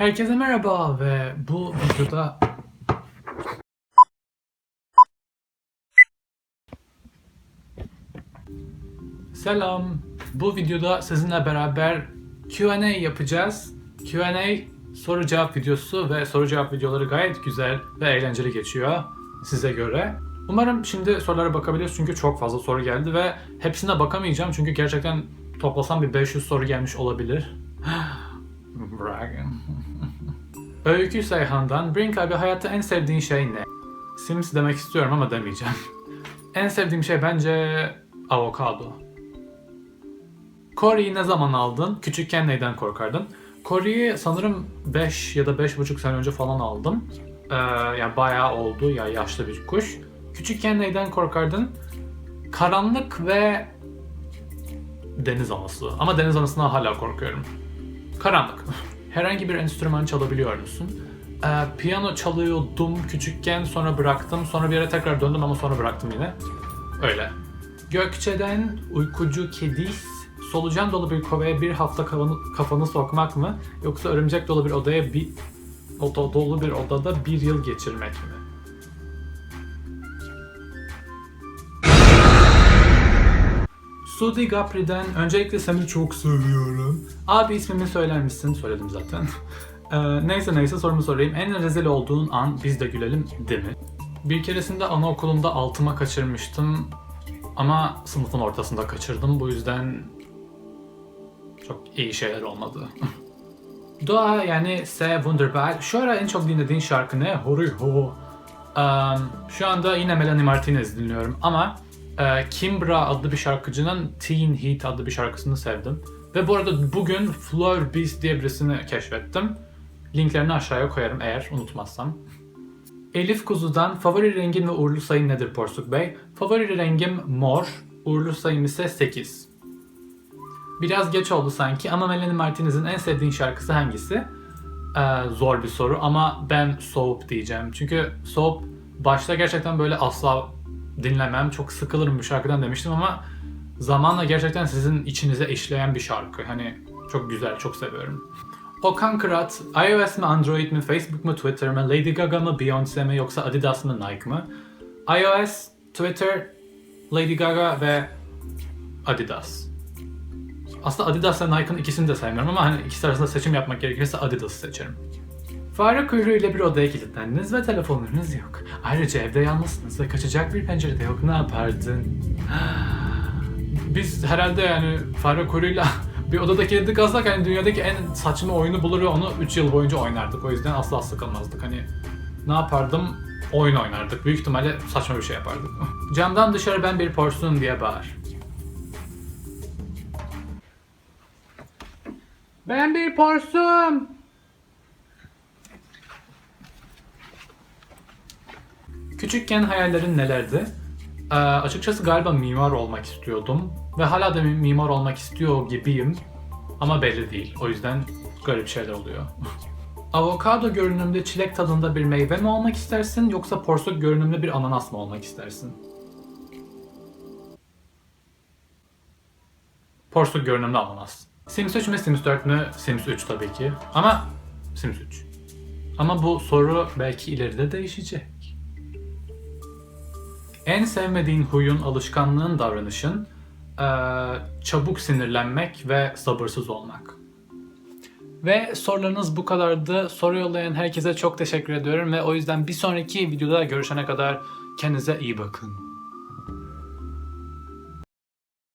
Herkese merhaba ve bu videoda Selam. Bu videoda sizinle beraber Q&A yapacağız. Q&A soru cevap videosu ve soru cevap videoları gayet güzel ve eğlenceli geçiyor size göre. Umarım şimdi sorulara bakabiliriz çünkü çok fazla soru geldi ve hepsine bakamayacağım çünkü gerçekten toplasam bir 500 soru gelmiş olabilir. Brag. Öykü Seyhan'dan Brink abi hayatta en sevdiğin şey ne? Sims demek istiyorum ama demeyeceğim. en sevdiğim şey bence avokado. Cory'yi ne zaman aldın? Küçükken neyden korkardın? Cory'yi sanırım 5 ya da 5,5 sene önce falan aldım. Ee, yani bayağı oldu ya yaşlı bir kuş. Küçükken neyden korkardın? Karanlık ve deniz anası. Ama deniz anasından hala korkuyorum. Karanlık. Herhangi bir enstrüman çalabiliyor musun? Ee, piyano çalıyordum küçükken sonra bıraktım. Sonra bir yere tekrar döndüm ama sonra bıraktım yine. Öyle. Gökçe'den uykucu kedis solucan dolu bir kovaya bir hafta kafanı, kafanı sokmak mı yoksa örümcek dolu bir odaya bir oda dolu bir odada bir yıl geçirmek mi? Sudi Gapri'den öncelikle seni çok seviyorum. Abi ismimi söyler misin? Söyledim zaten. Ee, neyse neyse sorumu sorayım. En rezil olduğun an biz de gülelim değil mi? Bir keresinde anaokulunda altıma kaçırmıştım. Ama sınıfın ortasında kaçırdım. Bu yüzden çok iyi şeyler olmadı. Doğa yani Se Wunderbar. Şu ara en çok dinlediğin şarkı ne? Hori ho. Um, şu anda yine Melanie Martinez dinliyorum ama e, Kimbra adlı bir şarkıcının Teen Heat adlı bir şarkısını sevdim. Ve bu arada bugün Fleur Beast diye birisini keşfettim. Linklerini aşağıya koyarım eğer unutmazsam. Elif Kuzu'dan favori rengin ve uğurlu sayın nedir Porsuk Bey? Favori rengim mor, uğurlu sayım ise 8. Biraz geç oldu sanki ama Melanie Martinez'in en sevdiğin şarkısı hangisi? Ee, zor bir soru ama ben Soap diyeceğim. Çünkü Soap başta gerçekten böyle asla dinlemem, çok sıkılırım bu şarkıdan demiştim ama zamanla gerçekten sizin içinize işleyen bir şarkı. Hani çok güzel, çok seviyorum. Okan Kırat, iOS mi Android mi, Facebook mu Twitter mı, Lady Gaga mı Beyoncé mi yoksa Adidas mı Nike mı? iOS, Twitter, Lady Gaga ve Adidas. Aslında Adidas ve Nike'ın ikisini de sevmiyorum ama hani ikisi arasında seçim yapmak gerekirse Adidas'ı seçerim. Fare kuyruğuyla bir odaya kilitlendiniz ve telefonlarınız yok. Ayrıca evde yalnızsınız ve kaçacak bir pencerede yok. Ne yapardın? Biz herhalde yani fare kuyruğuyla bir odada kilitli kalsak hani dünyadaki en saçma oyunu bulur ve onu 3 yıl boyunca oynardık. O yüzden asla sıkılmazdık. Hani ne yapardım? Oyun oynardık. Büyük ihtimalle saçma bir şey yapardık. Camdan dışarı ben bir porsun diye bağır. Ben bir porsum. Küçükken hayallerin nelerdi? Ee, açıkçası galiba mimar olmak istiyordum. Ve hala da mi- mimar olmak istiyor gibiyim. Ama belli değil. O yüzden garip şeyler oluyor. Avokado görünümlü çilek tadında bir meyve mi olmak istersin yoksa porsuk görünümlü bir ananas mı olmak istersin? Porsuk görünümlü ananas. Sims 3 mü Sims 4 mü? Sims 3 tabii ki. Ama Sims 3. Ama bu soru belki ileride değişecek. En sevmediğin huyun, alışkanlığın, davranışın çabuk sinirlenmek ve sabırsız olmak. Ve sorularınız bu kadardı. Soru yollayan herkese çok teşekkür ediyorum ve o yüzden bir sonraki videoda görüşene kadar kendinize iyi bakın.